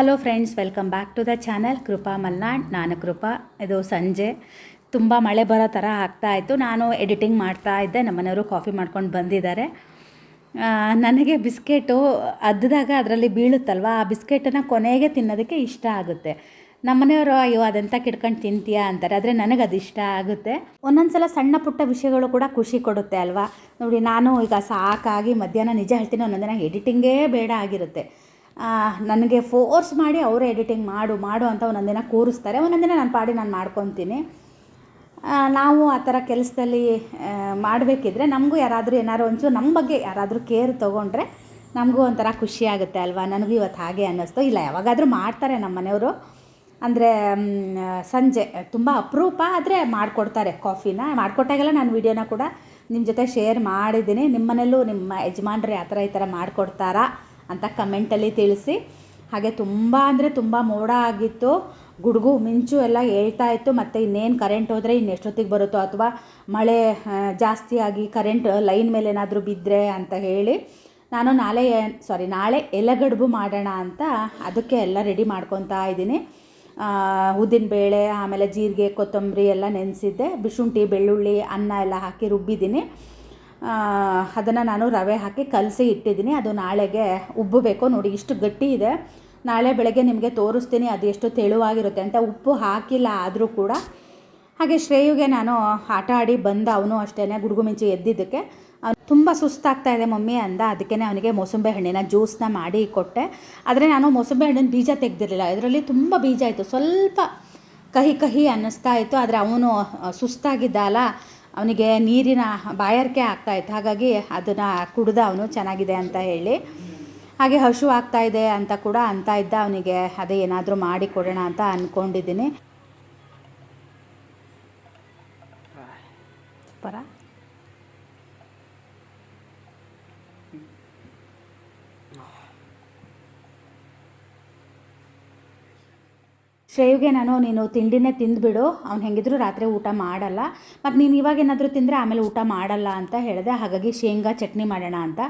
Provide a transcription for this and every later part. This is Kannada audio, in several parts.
Hello friends, welcome back to the channel. Krupa Malnad, ನಾನು ಕೃಪಾ. ಇದು ಸಂಜೆ. ತುಂಬ ಮಳೆ ಬರೋ ಥರ ಆಗ್ತಾ ಇತ್ತು. ನಾನು ಎಡಿಟಿಂಗ್ ಮಾಡ್ತಾ ಇದ್ದೆ. ನಮ್ಮನೆಯವರು ಕಾಫಿ ಮಾಡ್ಕೊಂಡು ಬಂದಿದ್ದಾರೆ. ನನಗೆ ಬಿಸ್ಕೆಟು ಅದ್ದಾಗ ಅದರಲ್ಲಿ ಬೀಳುತ್ತಲ್ವ? ಆ ಬಿಸ್ಕೆಟನ್ನು ಕೊನೆಗೆ ತಿನ್ನೋದಕ್ಕೆ ಇಷ್ಟ ಆಗುತ್ತೆ. ನಮ್ಮನೆಯವರು, ಅಯ್ಯೋ, ಅದಂತ ಕಿಡ್ಕೊಂಡು ತಿಂತೀಯಾ? ಅಂತಾರೆ. ಆದರೆ ನನಗೆ ಅದು ಇಷ್ಟ ಆಗುತ್ತೆ. ಒಂದೊಂದು ಸಲ ಸಣ್ಣ ಪುಟ್ಟ ವಿಷಯಗಳು ಕೂಡ ಖುಷಿ ಕೊಡುತ್ತೆ ಅಲ್ವಾ? ನೋಡಿ, ನಾನು ಈಗ ಸಾಕಾಗಿ ಮಧ್ಯಾಹ್ನ ನಿಜ ಹೇಳ್ತೀನಿ ಒಂದೊಂದಿನ ಎಡಿಟಿಂಗೇ ಬೇಡ ಆಗಿರುತ್ತೆ. ನನಗೆ ಫೋರ್ಸ್ ಮಾಡಿ ಅವರೇ ಎಡಿಟಿಂಗ್ ಮಾಡು ಮಾಡು ಅಂತ ಒಂದೊಂದಿನ ಕೂರಿಸ್ತಾರೆ. ಒಂದೊಂದಿನ ನಾನು ಪಾಡಿ ನಾನು ಮಾಡ್ಕೊತೀನಿ. ನಾವು ಆ ಥರ ಕೆಲಸದಲ್ಲಿ ಮಾಡಬೇಕಿದ್ರೆ ನಮಗೂ ಯಾರಾದರೂ ಏನಾದ್ರು ಒಂಚೂರು ನಮ್ಮ ಬಗ್ಗೆ ಯಾರಾದರೂ ಕೇರ್ ತೊಗೊಂಡ್ರೆ ನಮಗೂ ಒಂಥರ ಖುಷಿ ಆಗುತ್ತೆ ಅಲ್ವಾ? ನನಗೂ ಇವತ್ತು ಹಾಗೆ ಅನ್ನಿಸ್ತು. ಇಲ್ಲ, ಯಾವಾಗಾದರೂ ಮಾಡ್ತಾರೆ ನಮ್ಮ ಮನೆಯವರು. ಅಂದರೆ ಸಂಜೆ, ತುಂಬ ಅಪರೂಪ ಆದರೆ ಮಾಡಿಕೊಡ್ತಾರೆ ಕಾಫಿನ ಮಾಡಿಕೊಟ್ಟಾಗೆಲ್ಲ ನಾನು ವೀಡಿಯೋನ ಕೂಡ ನಿಮ್ಮ ಜೊತೆ ಶೇರ್ ಮಾಡಿದ್ದೀನಿ. ನಿಮ್ಮ ಮನೆಯಲ್ಲೂ ನಿಮ್ಮ ಯಜಮಾನ್ರು ಆ ಥರ ಈ ಥರ ಮಾಡಿಕೊಡ್ತಾರಾ? ಅಂತ ಕಮೆಂಟಲ್ಲಿ ತಿಳಿಸಿ. ಹಾಗೆ ತುಂಬ ಅಂದರೆ ತುಂಬ ಮೋಡ ಆಗಿತ್ತು. ಗುಡುಗು ಮಿಂಚು ಎಲ್ಲ ಹೇಳ್ತಾ ಇತ್ತು. ಮತ್ತು ಇನ್ನೇನು ಕರೆಂಟ್ ಹೋದರೆ ಇನ್ನೆಷ್ಟೊತ್ತಿಗೆ ಬರುತ್ತೋ ಅಥವಾ ಮಳೆ ಜಾಸ್ತಿಯಾಗಿ ಕರೆಂಟ್ ಲೈನ್ ಮೇಲೆ ಏನಾದರೂ ಬಿದ್ದರೆ ಅಂತ ಹೇಳಿ ನಾನು ನಾಳೆ ಸಾರಿ ನಾಳೆ ಎಲೆಗಡುಬು ಮಾಡೋಣ ಅಂತ ಅದಕ್ಕೆ ಎಲ್ಲ ರೆಡಿ ಮಾಡ್ಕೊತಾ ಇದ್ದೀನಿ. ಉದ್ದಿನಬೇಳೆ ಆಮೇಲೆ ಜೀರಿಗೆ, ಕೊತ್ತಂಬರಿ ಎಲ್ಲ ನೆನೆಸಿದ್ದೆ. ಬಿಶುಂಠಿ ಬೆಳ್ಳುಳ್ಳಿ, ಅನ್ನ ಎಲ್ಲ ಹಾಕಿ ರುಬ್ಬಿದ್ದೀನಿ. ಅದನ್ನು ನಾನು ರವೆ ಹಾಕಿ ಕಲಸಿ ಇಟ್ಟಿದ್ದೀನಿ. ಅದು ನಾಳೆಗೆ ಉಬ್ಬಬೇಕು ನೋಡಿ, ಇಷ್ಟು ಗಟ್ಟಿ ಇದೆ. ನಾಳೆ ಬೆಳಗ್ಗೆ ನಿಮಗೆ ತೋರಿಸ್ತೀನಿ. ಅದು ಎಷ್ಟು ತೆಳುವಾಗಿರುತ್ತೆ ಅಂತ. ಉಪ್ಪು ಹಾಕಿಲ್ಲ ಆದರೂ ಕೂಡ. ಹಾಗೆ ಶ್ರೇಯುಗೆ ನಾನು ಆಟ ಆಡಿ ಬಂದ ಅವನು ಅಷ್ಟೇ ಗುಡುಗು ಮಿಂಚು ಎದ್ದಿದ್ದಕ್ಕೆ. ತುಂಬ ಸುಸ್ತಾಗ್ತಾ ಇದೆ ಮಮ್ಮಿ ಅಂದ. ಅದಕ್ಕೆ ಅವನಿಗೆ ಮೋಸಂಬೆ ಹಣ್ಣಿನ ಜ್ಯೂಸನ್ನ ಮಾಡಿ ಕೊಟ್ಟೆ. ಆದರೆ ನಾನು ಮೋಸಂಬೆ ಹಣ್ಣಿನ ಬೀಜ ತೆಗೆದಿರಲಿಲ್ಲ. ಇದರಲ್ಲಿ ತುಂಬ ಬೀಜ ಇತ್ತು ಸ್ವಲ್ಪ ಕಹಿ ಕಹಿ ಅನ್ನಿಸ್ತಾ ಇತ್ತು. ಆದರೆ ಅವನು ಸುಸ್ತಾಗಿದ್ದ ಅಲ್ಲ ಅವನಿಗೆ ನೀರಿನ ಬಾಯಾರಿಕೆ ಆಗ್ತಾ ಇತ್ತು. ಹಾಗಾಗಿ ಅದನ್ನು ಕುಡ್ದ ಅವನು ಚೆನ್ನಾಗಿದೆ ಅಂತ ಹೇಳಿ. ಹಾಗೆ ಹಸು ಆಗ್ತಾ ಇದೆ ಅಂತ ಕೂಡ ಅಂತ ಇದ್ದ ಅವನಿಗೆ ಅದೇ ಏನಾದರೂ ಮಾಡಿ ಕೊಡೋಣ ಅಂತ ಅಂದ್ಕೊಂಡಿದ್ದೀನಿ ಪರ? ಶ್ರೇಯುಗೆ ನಾನು, ನೀನು ತಿಂಡಿನೇ ತಿಂದುಬಿಡು, ಅವ್ನು ಹೆಂಗಿದ್ರು ರಾತ್ರಿ ಊಟ ಮಾಡಲ್ಲ. ಮತ್ತು ನೀನು ಇವಾಗ ಏನಾದರೂ ತಿಂದರೆ ಆಮೇಲೆ ಊಟ ಮಾಡಲ್ಲ ಅಂತ ಹೇಳಿದೆ. ಹಾಗಾಗಿ ಶೇಂಗಾ ಚಟ್ನಿ ಮಾಡೋಣ ಅಂತ.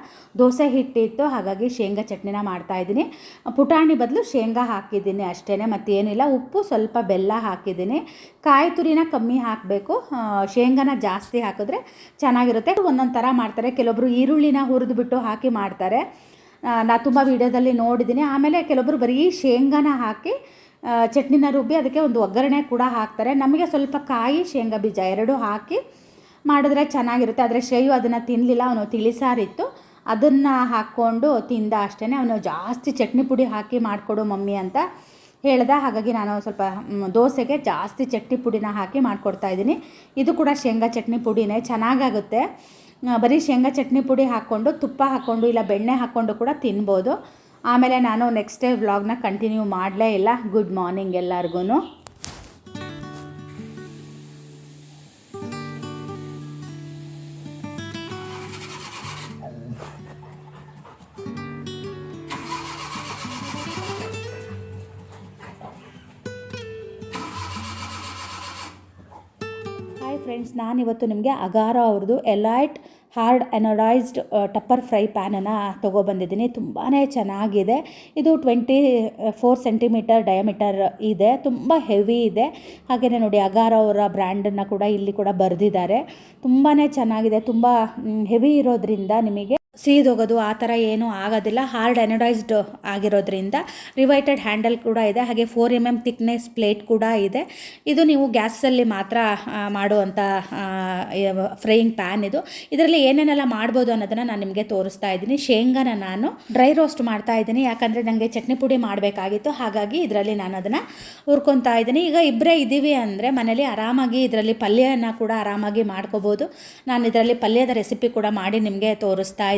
ದೋಸೆ ಹಿಟ್ಟಿತ್ತು, ಹಾಗಾಗಿ ಶೇಂಗಾ ಚಟ್ನಿನ ಮಾಡ್ತಾಯಿದ್ದೀನಿ ಪುಟಾಣಿ ಬದಲು ಶೇಂಗಾ ಹಾಕಿದ್ದೀನಿ ಅಷ್ಟೇ ಮತ್ತೇನಿಲ್ಲ. ಉಪ್ಪು ಸ್ವಲ್ಪ ಬೆಲ್ಲ ಹಾಕಿದ್ದೀನಿ. ಕಾಯಿ ತುರಿನ ಕಮ್ಮಿ ಹಾಕಬೇಕು. ಶೇಂಗಾನ ಜಾಸ್ತಿ ಹಾಕಿದ್ರೆ ಚೆನ್ನಾಗಿರುತ್ತೆ. ಒಂದೊಂದು ಥರ ಮಾಡ್ತಾರೆ. ಕೆಲವೊಬ್ಬರು ಈರುಳ್ಳಿನ ಹುರಿದುಬಿಟ್ಟು ಹಾಕಿ ಮಾಡ್ತಾರೆ. ನಾ ತುಂಬ ವೀಡಿಯೋದಲ್ಲಿ ನೋಡಿದ್ದೀನಿ. ಆಮೇಲೆ ಕೆಲವೊಬ್ಬರು ಬರೀ ಶೇಂಗಾನ ಹಾಕಿ ಚಟ್ನಿನ ರುಬ್ಬಿ ಅದಕ್ಕೆ ಒಂದು ಒಗ್ಗರಣೆ ಕೂಡ ಹಾಕ್ತಾರೆ. ನಮಗೆ ಸ್ವಲ್ಪ ಕಾಯಿ, ಶೇಂಗಾ ಬೀಜ ಎರಡೂ ಹಾಕಿ ಮಾಡಿದ್ರೆ ಚೆನ್ನಾಗಿರುತ್ತೆ. ಆದರೆ ಶೇಯು ಅದನ್ನು ತಿನ್ನಲಿಲ್ಲ ಅವನು ತಿಳಿಸಾರಿತ್ತು. ಅದನ್ನು ಹಾಕ್ಕೊಂಡು ತಿಂದ ಅಷ್ಟೇ ಅವನು ಜಾಸ್ತಿ ಚಟ್ನಿ ಪುಡಿ ಹಾಕಿ ಮಾಡಿಕೊಡು ಮಮ್ಮಿ ಅಂತ ಹೇಳ್ದೆ. ಹಾಗಾಗಿ ನಾನು ಸ್ವಲ್ಪ ದೋಸೆಗೆ ಜಾಸ್ತಿ ಚಟ್ನಿ ಪುಡಿನ ಹಾಕಿ ಮಾಡಿಕೊಡ್ತಾ ಇದ್ದೀನಿ. ಇದು ಕೂಡ ಶೇಂಗಾ ಚಟ್ನಿ ಪುಡಿನೇ, ಚೆನ್ನಾಗಾಗುತ್ತೆ. ಬರೀ ಶೇಂಗಾ ಚಟ್ನಿ ಪುಡಿ ಹಾಕ್ಕೊಂಡು, ತುಪ್ಪ ಹಾಕ್ಕೊಂಡು, ಇಲ್ಲ ಬೆಣ್ಣೆ ಹಾಕ್ಕೊಂಡು ಕೂಡ ತಿನ್ಬೋದು. ಆಮೇಲೆ ನಾನು ನೆಕ್ಸ್ಟ್ ಡೇ ವ್ಲಾಗ್ನ ಕಂಟಿನ್ಯೂ ಮಾಡಲೇ ಇಲ್ಲ. ಗುಡ್ ಮಾರ್ನಿಂಗ್ ಎಲ್ಲರಿಗೂ ಹಾಯ್ ಫ್ರೆಂಡ್ಸ್ ನಾನಿವತ್ತು ನಿಮಗೆ ಅಗಾರ ಅವ್ರದ್ದು elite hard anodised tupper fry ಪ್ಯಾನನ್ನು ತೊಗೊಬಂದಿದ್ದೀನಿ. ತುಂಬಾ ಚೆನ್ನಾಗಿದೆ. ಇದು ಟ್ವೆಂಟಿ ಫೋರ್ ಸೆಂಟಿಮೀಟರ್ ಡಯಾಮೀಟರ್ ಇದೆ. ತುಂಬ ಹೆವಿ ಇದೆ. ಹಾಗೆಯೇ ನೋಡಿ ಅಗಾರ ಅವರ ಬ್ರ್ಯಾಂಡನ್ನು ಕೂಡ ಇಲ್ಲಿ ಕೂಡ ಬರೆದಿದ್ದಾರೆ. ತುಂಬಾ ಚೆನ್ನಾಗಿದೆ. ತುಂಬ ಹೆವಿ ಇರೋದ್ರಿಂದ ನಿಮಗೆ ಸೀದೋಗೋದು ಆ ಥರ ಏನೂ ಆಗೋದಿಲ್ಲ. ಹಾರ್ಡ್ ಎನಡೈಸ್ಡ್ ಆಗಿರೋದ್ರಿಂದ ರಿವೈಟೆಡ್ ಹ್ಯಾಂಡಲ್ ಕೂಡ ಇದೆ. ಹಾಗೆ four M M thickness plate ಕೂಡ ಇದೆ. ಇದು ನೀವು ಗ್ಯಾಸಲ್ಲಿ ಮಾತ್ರ ಮಾಡುವಂಥ ಫ್ರೈಯಿಂಗ್ ಪ್ಯಾನ್ ಇದು. ಇದರಲ್ಲಿ ಏನೇನೆಲ್ಲ ಮಾಡ್ಬೋದು ಅನ್ನೋದನ್ನು ನಾನು ನಿಮಗೆ ತೋರಿಸ್ತಾ ಇದ್ದೀನಿ. ಶೇಂಗಾನ ನಾನು ಡ್ರೈ ರೋಸ್ಟ್ ಮಾಡ್ತಾ ಇದ್ದೀನಿ. ಯಾಕಂದರೆ ನನಗೆ ಚಟ್ನಿ ಪುಡಿ ಮಾಡಬೇಕಾಗಿತ್ತು. ಹಾಗಾಗಿ ಇದರಲ್ಲಿ ನಾನು ಅದನ್ನು ಹುರ್ಕೊತಾ ಇದ್ದೀನಿ. ಈಗ ಇಬ್ಬರೇ ಇದ್ದೀವಿ ಅಂದರೆ ಮನೇಲಿ ಆರಾಮಾಗಿ ಇದರಲ್ಲಿ ಪಲ್ಯನ ಕೂಡ ಆರಾಮಾಗಿ ಮಾಡ್ಕೋಬೋದು. ನಾನು ಇದರಲ್ಲಿ ಪಲ್ಯದ ರೆಸಿಪಿ ಕೂಡ ಮಾಡಿ ನಿಮಗೆ ತೋರಿಸ್ತಾ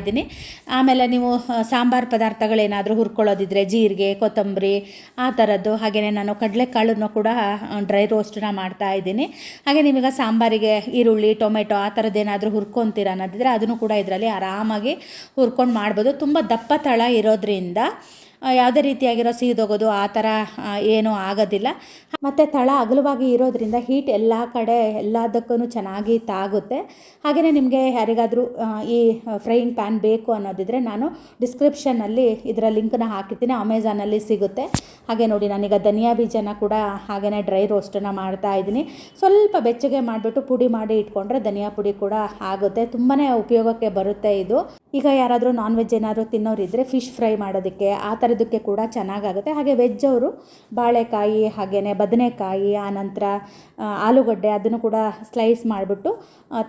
ಆಮೇಲೆ ನೀವು ಸಾಂಬಾರು ಪದಾರ್ಥಗಳೇನಾದರೂ ಹುರ್ಕೊಳ್ಳೋದಿದ್ರೆ ಜೀರಿಗೆ, ಕೊತ್ತಂಬರಿ, ಆ ಥರದ್ದು ಹಾಗೆಯೇ ನಾನು ಕಡಲೆಕಾಳನ್ನು ಕೂಡ ಡ್ರೈ ರೋಸ್ಟನ್ನ ಮಾಡ್ತಾ ಇದ್ದೀನಿ ಹಾಗೆ ನಿಮಗೆ ಸಾಂಬಾರಿಗೆ ಈರುಳ್ಳಿ, ಟೊಮೆಟೊ ಆ ಥರದ್ದೇನಾದರೂ ಹುರ್ಕೊತೀರ ಅನ್ನೋದಿದ್ರೆ ಅದನ್ನು ಕೂಡ ಇದರಲ್ಲಿ ಆರಾಮಾಗಿ ಹುರ್ಕೊಂಡು ಮಾಡ್ಬೋದು. ತುಂಬ ದಪ್ಪ ತಳ ಇರೋದ್ರಿಂದ ಯಾವುದೇ ರೀತಿಯಾಗಿರೋ ಸೀದೋಗೋದು ಆ ಥರ ಏನೂ ಆಗೋದಿಲ್ಲ. ಮತ್ತು ತಳ ಅಗಲವಾಗಿ ಇರೋದ್ರಿಂದ ಹೀಟ್ ಎಲ್ಲ ಕಡೆ ಎಲ್ಲದಕ್ಕೂ ಚೆನ್ನಾಗಿ ತಾಗುತ್ತೆ. ಹಾಗೆಯೇ ನಿಮಗೆ ಯಾರಿಗಾದರೂ ಈ ಫ್ರೈಯಿಂಗ್ ಪ್ಯಾನ್ ಬೇಕು ಅನ್ನೋದಿದ್ರೆ ನಾನು ಡಿಸ್ಕ್ರಿಪ್ಷನ್ನಲ್ಲಿ ಇದರ ಲಿಂಕನ್ನ ಹಾಕಿರ್ತೀನಿ ಅಮೆಝಾನಲ್ಲಿ ಸಿಗುತ್ತೆ. ಹಾಗೆ ನೋಡಿ, ನಾನೀಗ ಧನಿಯಾ ಬೀಜನ ಕೂಡ ಹಾಗೆಯೇ ಡ್ರೈ ರೋಸ್ಟನ್ನು ಮಾಡ್ತಾ ಇದ್ದೀನಿ. ಸ್ವಲ್ಪ ಬೆಚ್ಚಗೆ ಮಾಡಿಬಿಟ್ಟು ಪುಡಿ ಮಾಡಿ ಇಟ್ಕೊಂಡ್ರೆ ಧನಿಯಾ ಪುಡಿ ಕೂಡ ಆಗುತ್ತೆ. ತುಂಬಾ ಉಪಯೋಗಕ್ಕೆ ಬರುತ್ತೆ ಇದು. ಈಗ ಯಾರಾದರೂ ನಾನ್ ವೆಜ್ ಏನಾದರೂ ತಿನ್ನೋರಿದ್ದರೆ ಫಿಶ್ ಫ್ರೈ ಮಾಡೋದಕ್ಕೆ ಆ ಥರದಕ್ಕೆ ಕೂಡ ಚೆನ್ನಾಗಾಗುತ್ತೆ. ಹಾಗೆ ವೆಜ್ ಅವರು ಬಾಳೆಕಾಯಿ ಹಾಗೆಯೇ ಬದನೆಕಾಯಿ ಆನಂತರ ಆಲೂಗಡ್ಡೆ ಅದನ್ನು ಕೂಡ ಸ್ಲೈಸ್ ಮಾಡಿಬಿಟ್ಟು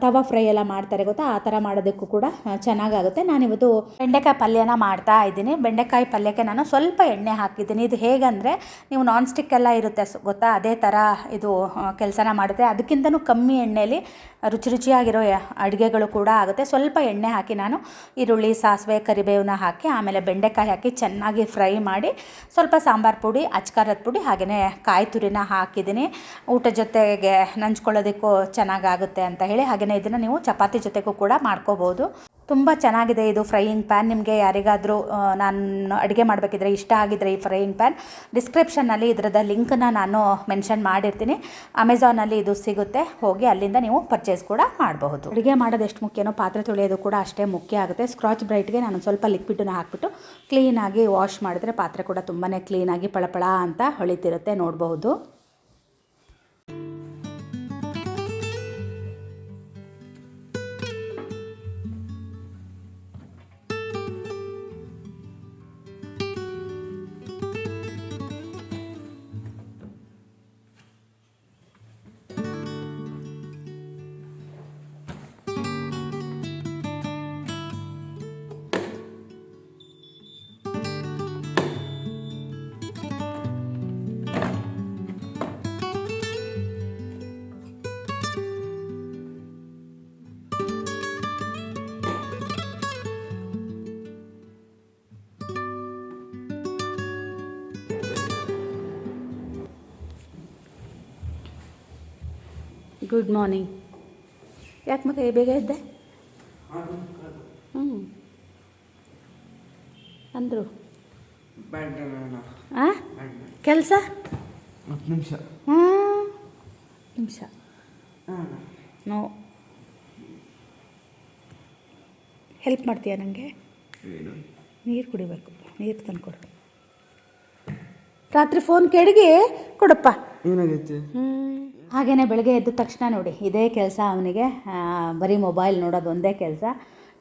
ತವಾ ಫ್ರೈ ಎಲ್ಲ ಮಾಡ್ತಾರೆ ಗೊತ್ತಾ? ಆ ಥರ ಮಾಡೋದಕ್ಕೂ ಕೂಡ ಚೆನ್ನಾಗಾಗುತ್ತೆ. ನಾನಿವತ್ತು ಬೆಂಡೆಕಾಯಿ ಪಲ್ಯನ ಮಾಡ್ತಾ ಇದ್ದೀನಿ. ಬೆಂಡೆಕಾಯಿ ಪಲ್ಯಕ್ಕೆ ನಾನು ಸ್ವಲ್ಪ ಎಣ್ಣೆ ಹಾಕಿದ್ದೀನಿ. ಇದು ಹೇಗಂದರೆ, ನೀವು ನಾನ್ ಸ್ಟಿಕ್ ಎಲ್ಲ ಇರುತ್ತೆ ಗೊತ್ತಾ? ಅದೇ ಥರ ಇದು ಕೆಲಸನ ಮಾಡುತ್ತೆ. ಅದಕ್ಕಿಂತನೂ ಕಮ್ಮಿ ಎಣ್ಣೆಯಲ್ಲಿ ರುಚಿ ರುಚಿಯಾಗಿರೋ ಅಡುಗೆಗಳು ಕೂಡ ಆಗುತ್ತೆ. ಸ್ವಲ್ಪ ಎಣ್ಣೆ ಹಾಕಿ ನಾನು ಈರುಳ್ಳಿ, ಸಾಸಿವೆ, ಕರಿಬೇವನ್ನ ಹಾಕಿ, ಆಮೇಲೆ ಬೆಂಡೆಕಾಯಿ ಹಾಕಿ ಚೆನ್ನಾಗಿ ಫ್ರೈ ಮಾಡಿ ಸ್ವಲ್ಪ ಸಾಂಬಾರು ಪುಡಿ, ಅಚ್ಕಾರದ ಪುಡಿ ಹಾಗೆಯೇ ಕಾಯಿ ತುರಿನ ಹಾಕಿದ್ದೀನಿ. ಊಟ ಜೊತೆಗೆ ನಂಚ್ಕೊಳ್ಳೋದಕ್ಕೂ ಚೆನ್ನಾಗಾಗುತ್ತೆ ಅಂತ ಹೇಳಿ ಹಾಗೆಯೇ ಇದನ್ನು ನೀವು ಚಪಾತಿ ಜೊತೆಗೂ ಕೂಡ ಮಾಡ್ಕೋಬೋದು. ತುಂಬ ಚೆನ್ನಾಗಿದೆ ಇದು ಫ್ರೈಯಿಂಗ್ ಪ್ಯಾನ್ ನಿಮಗೆ ಯಾರಿಗಾದರೂ ನಾನು ಅಡುಗೆ ಮಾಡಬೇಕಿದ್ರೆ ಇಷ್ಟ ಆಗಿದ್ರೆ ಈ ಫ್ರೈಯಿಂಗ್ ಪ್ಯಾನ್ ಡಿಸ್ಕ್ರಿಪ್ಷನ್ನಲ್ಲಿ ಇದರದ ಲಿಂಕನ್ನ ನಾನು ಮೆನ್ಷನ್ ಮಾಡಿರ್ತೀನಿ. ಅಮೆಝಾನಲ್ಲಿ ಇದು ಸಿಗುತ್ತೆ. ಹೋಗಿ ಅಲ್ಲಿಂದ ನೀವು ಪರ್ಚೇಸ್ ಕೂಡ ಮಾಡಬಹುದು. ಅಡುಗೆ ಮಾಡೋದು ಎಷ್ಟು ಮುಖ್ಯನೋ, ಪಾತ್ರೆ ತೊಳೆಯೋದು ಕೂಡ ಅಷ್ಟೇ ಮುಖ್ಯ ಆಗುತ್ತೆ. ಸ್ಕ್ರಾಚ್ ಬ್ರೈಟ್ಗೆ ನಾನು ಸ್ವಲ್ಪ ಲಿಕ್ವಿಡನ್ನ ಹಾಕ್ಬಿಟ್ಟು ಕ್ಲೀನಾಗಿ ವಾಶ್ ಮಾಡಿದ್ರೆ ಪಾತ್ರೆ ಕೂಡ ತುಂಬಾ ಕ್ಲೀನಾಗಿ ಪಳಪಳ ಅಂತ ಹೊಳಿತಿರುತ್ತೆ. ನೋಡಬಹುದು. ಗುಡ್ ಮಾರ್ನಿಂಗ್ ಯಾಕೆ ಮಗ ಬೇಗ ಇದ್ದೆ ಹ್ಞೂ ಅಂದರು. ಆ? ಕೆಲಸ? ಹತ್ತು ನಿಮಿಷ. ಹ್ಞೂ ನಿಮಿಷ. ನೋ. ಹೆಲ್ಪ್ ಮಾಡ್ತೀಯಾ ನನಗೆ ನೀರು ಕುಡಿಬೇಕು. ನೀರು ತಂದುಕೊಡು. ರಾತ್ರಿ ಫೋನ್ ಕೆಡಗಿ ಕೊಡಪ್ಪ. ಏನಾಗೈತೆ? ಹಾಗೆಯೇ ಬೆಳಗ್ಗೆ ಎದ್ದ ತಕ್ಷಣ ನೋಡಿ, ಇದೇ ಕೆಲಸ ಅವನಿಗೆ ಬರೀ ಮೊಬೈಲ್ ನೋಡೋದು ಒಂದೇ ಕೆಲಸ.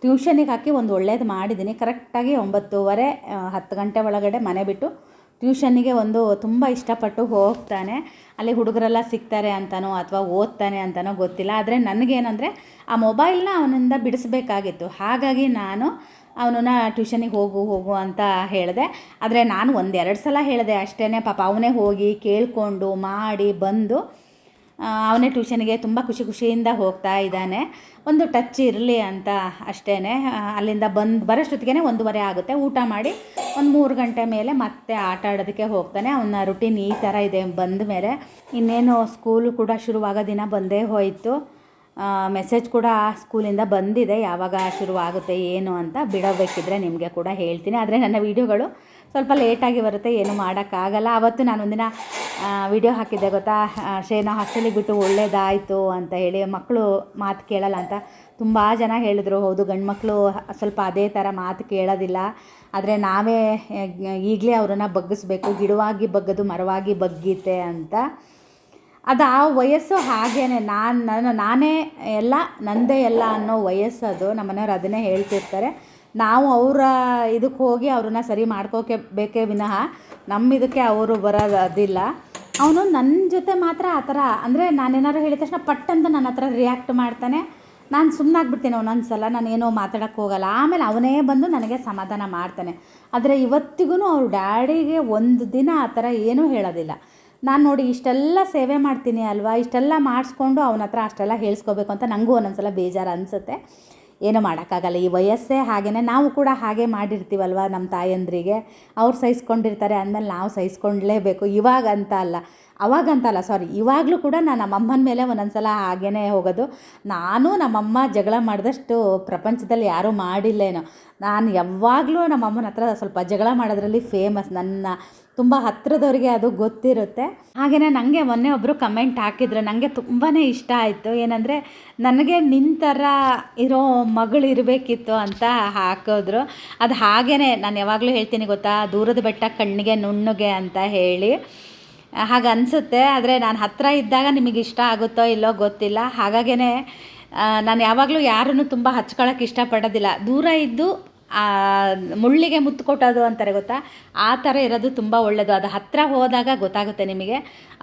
ಟ್ಯೂಷನಿಗೆ ಹಾಕಿ ಒಂದು ಒಳ್ಳೇದು ಮಾಡಿದ್ದೀನಿ ಕರೆಕ್ಟಾಗಿ ಒಂಬತ್ತುವರೆ ಹತ್ತು ಗಂಟೆ ಒಳಗಡೆ ಮನೆ ಬಿಟ್ಟು ಟ್ಯೂಷನ್ನಿಗೆ ಒಂದು ತುಂಬ ಇಷ್ಟಪಟ್ಟು ಹೋಗ್ತಾನೆ. ಅಲ್ಲಿ ಹುಡುಗರೆಲ್ಲ ಸಿಗ್ತಾರೆ ಅಂತನೋ ಅಥವಾ ಓದ್ತಾನೆ ಅಂತನೋ ಗೊತ್ತಿಲ್ಲ. ಆದರೆ ನನಗೇನಂದರೆ ಆ ಮೊಬೈಲ್ನ ಅವನಿಂದ ಬಿಡಿಸಬೇಕಾಗಿತ್ತು. ಹಾಗಾಗಿ ನಾನು ಅವನನ್ನ ಟ್ಯೂಷನಿಗೆ ಹೋಗು ಹೋಗು ಅಂತ ಹೇಳಿದೆ. ಆದರೆ ನಾನು ಒಂದೆರಡು ಸಲ ಹೇಳಿದೆ ಅಷ್ಟೇ ಪಾಪ ಅವನೇ ಹೋಗಿ ಕೇಳಿಕೊಂಡು ಮಾಡಿ, ಬಂದು ಅವನೇ ಟ್ಯೂಷನ್ಗೆ ತುಂಬ ಖುಷಿ ಖುಷಿಯಿಂದ ಹೋಗ್ತಾ ಇದ್ದಾನೆ. ಒಂದು ಟಚ್ ಇರಲಿ ಅಂತ ಅಷ್ಟೇ ಅಲ್ಲಿಂದ ಬಂದು ಬರೋಷ್ಟೊತ್ತಿಗೆ ಒಂದೂವರೆ ಆಗುತ್ತೆ. ಊಟ ಮಾಡಿ ಒಂದು ಮೂರು ಗಂಟೆ ಮೇಲೆ ಮತ್ತೆ ಆಟ ಆಡೋದಕ್ಕೆ ಹೋಗ್ತಾನೆ. ಅವನ ರುಟೀನ್ ಈ ಥರ ಇದೆ ಬಂದ ಮೇಲೆ. ಇನ್ನೇನು ಸ್ಕೂಲು ಕೂಡ ಶುರುವಾಗೋ ದಿನ ಬಂದೇ ಹೋಯಿತು. ಮೆಸೇಜ್ ಕೂಡ ಸ್ಕೂಲಿಂದ ಬಂದಿದೆ. ಯಾವಾಗ ಶುರುವಾಗುತ್ತೆ, ಏನು ಅಂತ ಬಿಡಬೇಕಿದ್ರೆ ನಿಮಗೆ ಕೂಡ ಹೇಳ್ತೀನಿ. ಆದರೆ ನನ್ನ ವೀಡಿಯೋಗಳು ಸ್ವಲ್ಪ ಲೇಟಾಗಿ ಬರುತ್ತೆ, ಏನು ಮಾಡೋಕ್ಕಾಗಲ್ಲ. ಆವತ್ತು ನಾನು ಒಂದಿನ ವಿಡಿಯೋ ಹಾಕಿದ್ದೆ ಗೊತ್ತಾ? ಶೇನೋ ಹಾಸ್ಟೆಲಿಗೆ ಬಿಟ್ಟು ಒಳ್ಳೇದಾಯಿತು ಅಂತ ಹೇಳಿ ಮಕ್ಕಳು ಮಾತು ಕೇಳಲ್ಲ ಅಂತ ತುಂಬ ಜನ ಹೇಳಿದ್ರು. ಹೌದು ಗಂಡು ಮಕ್ಕಳು ಸ್ವಲ್ಪ ಅದೇ ಥರ ಮಾತು ಕೇಳೋದಿಲ್ಲ. ಆದರೆ ನಾವೇ ಈಗಲೇ ಅವರನ್ನು ಬಗ್ಗಿಸ್ಬೇಕು, ಗಿಡವಾಗಿ ಬಗ್ಗದು, ಮರವಾಗಿ ಬಗ್ಗೀತೆ ಅಂತ. ಅದು ಆ ವಯಸ್ಸು ಹಾಗೇ ನಾನು ನಾನು, ನಾನೇ ಎಲ್ಲ, ನಂದೇ ಎಲ್ಲ ಅನ್ನೋ ವಯಸ್ಸು ಅದು ನಮ್ಮ ಮನೆಯವ್ರು ಅದನ್ನೇ ಹೇಳ್ತಿರ್ತಾರೆ. ನಾವು ಅವರ ಇದಕ್ಕೆ ಹೋಗಿ ಅವ್ರನ್ನ ಸರಿ ಮಾಡ್ಕೋಕೆ ಬೇಕೇ ವಿನಃ ನಮ್ಮ ಇದಕ್ಕೆ ಅವರು ಬರೋದಿಲ್ಲ ಅವನು ನನ್ನ ಜೊತೆ ಮಾತ್ರ ಆ ಥರ, ಅಂದರೆ ನಾನೇನಾದ್ರು ಹೇಳಿದ ತಕ್ಷಣ ಪಟ್ ಅಂತ ನನ್ನ ಹತ್ರ ರಿಯಾಕ್ಟ್ ಮಾಡ್ತಾನೆ. ನಾನು ಸುಮ್ಮನಾಗ್ಬಿಡ್ತೀನಿ ಒಂದೊಂದು ಸಲ ನಾನು ಏನೋ ಮಾತಾಡೋಕ್ಕೆ ಹೋಗಲ್ಲ. ಆಮೇಲೆ ಅವನೇ ಬಂದು ನನಗೆ ಸಮಾಧಾನ ಮಾಡ್ತಾನೆ. ಆದರೆ ಇವತ್ತಿಗೂ ಅವ್ರ ಡ್ಯಾಡಿಗೆ ಒಂದು ದಿನ ಆ ಥರ ಏನೂ ಹೇಳೋದಿಲ್ಲ. ನಾನು ನೋಡಿ ಇಷ್ಟೆಲ್ಲ ಸೇವೆ ಮಾಡ್ತೀನಿ ಅಲ್ವಾ? ಇಷ್ಟೆಲ್ಲ ಮಾಡಿಸ್ಕೊಂಡು ಅವನ ಹತ್ರ ಅಷ್ಟೆಲ್ಲ ಹೇಳ್ಸ್ಕೊಬೇಕು ಅಂತ ನನಗೂ ಒಂದೊಂದು ಸಲ ಬೇಜಾರು ಅನಿಸುತ್ತೆ. ಏನೂ ಮಾಡೋಕ್ಕಾಗಲ್ಲ. ಈ ವಯಸ್ಸೇ ಹಾಗೇ ನಾವು ಕೂಡ ಹಾಗೆ ಮಾಡಿರ್ತೀವಲ್ವ ನಮ್ಮ ತಾಯಂದ್ರಿಗೆ? ಅವ್ರು ಸಹಿಸ್ಕೊಂಡಿರ್ತಾರೆ ಅಂದಮೇಲೆ ನಾವು ಸಹಿಸ್ಕೊಳ್ಲೇಬೇಕು. ಇವಾಗ ಅಂತ ಅಲ್ಲ. ಅವಾಗ ಅಂತ ಅಲ್ಲ ಸಾರಿ ಇವಾಗಲೂ ಕೂಡ ನಾನು ನಮ್ಮಮ್ಮನ ಮೇಲೆ ಒಂದೊಂದು ಸಲ ಹಾಗೇ ಹೋಗೋದು. ನಾನು ನಮ್ಮಮ್ಮ ಜಗಳ ಮಾಡಿದಷ್ಟು ಪ್ರಪಂಚದಲ್ಲಿ ಯಾರೂ ಮಾಡಿಲ್ಲೇನೋ. ನಾನು ಯಾವಾಗಲೂ ನಮ್ಮಮ್ಮನ ಹತ್ರ ಸ್ವಲ್ಪ ಜಗಳ ಮಾಡೋದ್ರಲ್ಲಿ ಫೇಮಸ್ ನನ್ನ ತುಂಬ ಹತ್ತಿರದವ್ರಿಗೆ ಅದು ಗೊತ್ತಿರುತ್ತೆ. ಹಾಗೆಯೇ ನನಗೆ ಮೊನ್ನೆ ಒಬ್ಬರು ಕಮೆಂಟ್ ಹಾಕಿದ್ರು ನನಗೆ ತುಂಬಾ ಇಷ್ಟ ಆಯಿತು. ಏನಂದರೆ, ನನಗೆ ನಿನ್ನ ಥರ ಇರೋ ಮಗಳು ಇರಬೇಕಿತ್ತು ಅಂತ ಹಾಕಿದ್ರು. ಅದು ಹಾಗೇ ನಾನು ಯಾವಾಗಲೂ ಹೇಳ್ತೀನಿ ಗೊತ್ತಾ, ದೂರದ ಬೆಟ್ಟ ಕಣ್ಣಿಗೆ ನುಣ್ಣಗೆ ಅಂತ ಹೇಳಿ. ಹಾಗೆ ಅನಿಸುತ್ತೆ, ಆದರೆ ನಾನು ಹತ್ತಿರ ಇದ್ದಾಗ ನಿಮಗೆ ಇಷ್ಟ ಆಗುತ್ತೋ ಇಲ್ಲೋ ಗೊತ್ತಿಲ್ಲ. ಹಾಗಾಗೇ ನಾನು ಯಾವಾಗಲೂ ಯಾರನ್ನು ತುಂಬ ಹಚ್ಕೊಳ್ಳೋಕೆ ಇಷ್ಟಪಡೋದಿಲ್ಲ. ದೂರ ಇದ್ದು ಮುಳ್ಳಿಗೆ ಮುತ್ತು ಕೊಟ್ಟೋದು ಅಂತಾರೆ ಗೊತ್ತಾ? ಆ ಥರ ಇರೋದು ತುಂಬ ಒಳ್ಳೆಯದು ಅದು ಹತ್ತಿರ ಹೋದಾಗ ಗೊತ್ತಾಗುತ್ತೆ ನಿಮಗೆ,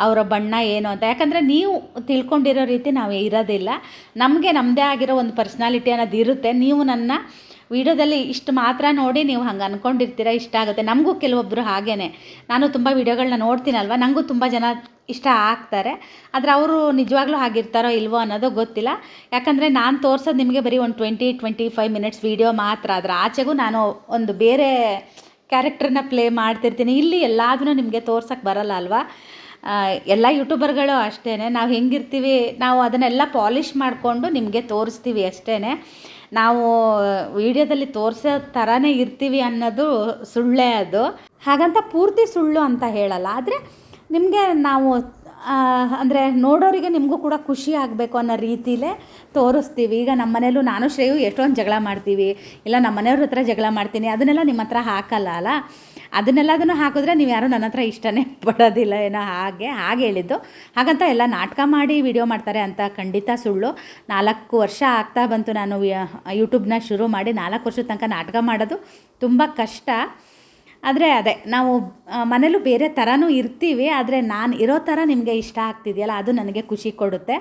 ಅವರ ಬಣ್ಣ ಏನು ಅಂತ. ಯಾಕಂದರೆ ನೀವು ತಿಳ್ಕೊಂಡಿರೋ ರೀತಿ ನಾವು ಇರೋದಿಲ್ಲ. ನಮಗೆ ನಮ್ಮದೇ ಆಗಿರೋ ಒಂದು ಪರ್ಸ್ನಾಲಿಟಿ ಅನ್ನೋದು ಇರುತ್ತೆ. ನೀವು ನನ್ನ ವಿಡಿಯೋದಲ್ಲಿ ಇಷ್ಟು ಮಾತ್ರ ನೋಡಿ ನೀವು ಹಂಗೆ ಅಂದ್ಕೊಂಡಿರ್ತೀರ ಇಷ್ಟ ಆಗುತ್ತೆ. ನಮಗೂ ಕೆಲವೊಬ್ಬರು ಹಾಗೇ ನಾನು ತುಂಬ ವೀಡಿಯೋಗಳನ್ನ ನೋಡ್ತೀನಲ್ವ? ನನಗೂ ತುಂಬ ಜನ ಇಷ್ಟ ಆಗ್ತಾರೆ. ಆದರೆ ಅವರು ನಿಜವಾಗ್ಲೂ ಹಾಗಿರ್ತಾರೋ ಇಲ್ವೋ ಅನ್ನೋದು ಗೊತ್ತಿಲ್ಲ. ಯಾಕಂದರೆ ನಾನು ತೋರ್ಸೋದು ನಿಮಗೆ ಬರೀ ಒಂದು twenty twenty five minutes video ಮಾತ್ರ. ಅದರ ಆಚೆಗೂ ನಾನು ಒಂದು ಬೇರೆ ಕ್ಯಾರೆಕ್ಟರ್ನ ಪ್ಲೇ ಮಾಡ್ತಿರ್ತೀನಿ. ಇಲ್ಲಿ ಎಲ್ಲದನ್ನೂ ನಿಮಗೆ ತೋರ್ಸೋಕ್ಕೆ ಬರಲ್ಲ ಅಲ್ವಾ? ಎಲ್ಲ ಯೂಟ್ಯೂಬರ್ಗಳು ಅಷ್ಟೇ ನಾವು ಹೆಂಗಿರ್ತೀವಿ, ನಾವು ಅದನ್ನೆಲ್ಲ ಪಾಲಿಷ್ ಮಾಡಿಕೊಂಡು ನಿಮಗೆ ತೋರಿಸ್ತೀವಿ ಅಷ್ಟೇ ನಾವು ವಿಡಿಯೋದಲ್ಲಿ ತೋರಿಸೋ ಥರನೇ ಇರ್ತೀವಿ ಅನ್ನೋದು ಸುಳ್ಳೇ ಅದು. ಹಾಗಂತ ಪೂರ್ತಿ ಸುಳ್ಳು ಅಂತ ಹೇಳಲ್ಲ. ಆದರೆ ನಿಮಗೆ ನಾವು ಅಂದರೆ ನೋಡೋರಿಗೆ ನಿಮಗೂ ಕೂಡ ಖುಷಿ ಆಗಬೇಕು ಅನ್ನೋ ರೀತಿಲೇ ತೋರಿಸ್ತೀವಿ. ಈಗ ನಮ್ಮ ಮನೇಲೂ ನಾನು ಶ್ರೇಯು ಎಷ್ಟೊಂದು ಜಗಳ ಮಾಡ್ತೀವಿ. ಇಲ್ಲ, ನಮ್ಮ ಮನೆಯವ್ರ ಹತ್ರ ಜಗಳ ಮಾಡ್ತೀನಿ. ಅದನ್ನೆಲ್ಲ ನಿಮ್ಮ ಹತ್ರ ಹಾಕಲ್ಲ ಅಲ್ಲ? ಅದನ್ನೆಲ್ಲದನ್ನು ಹಾಕಿದ್ರೆ ನೀವು ಯಾರೂ ನನ್ನ ಹತ್ರ ಇಷ್ಟನೇ ಪಡೋದಿಲ್ಲ, ಏನೋ ಹಾಗೆ ಹಾಗೆ ಹೇಳಿದ್ದು. ಹಾಗಂತ ಎಲ್ಲ ನಾಟಕ ಮಾಡಿ ವಿಡಿಯೋ ಮಾಡ್ತಾರೆ ಅಂತ ಖಂಡಿತ ಸುಳ್ಳು. ನಾಲ್ಕು ವರ್ಷ ಆಗ್ತಾ ಬಂತು ನಾನು ಯೂಟ್ಯೂಬ್ನ ಶುರು ಮಾಡಿ ನಾಲ್ಕು ವರ್ಷದ ತನಕ ನಾಟಕ ಮಾಡೋದು. ತುಂಬ ಕಷ್ಟ. ಆದರೆ ಅದೇ, ನಾವು ಮನೇಲೂ ಬೇರೆ ಥರನೂ ಇರ್ತೀವಿ, ಆದರೆ ನಾನು ಇರೋ ಥರ ನಿಮಗೆ ಇಷ್ಟ ಆಗ್ತಿದೆಯಲ್ಲ, ಅದು ನನಗೆ ಖುಷಿ ಕೊಡುತ್ತೆ.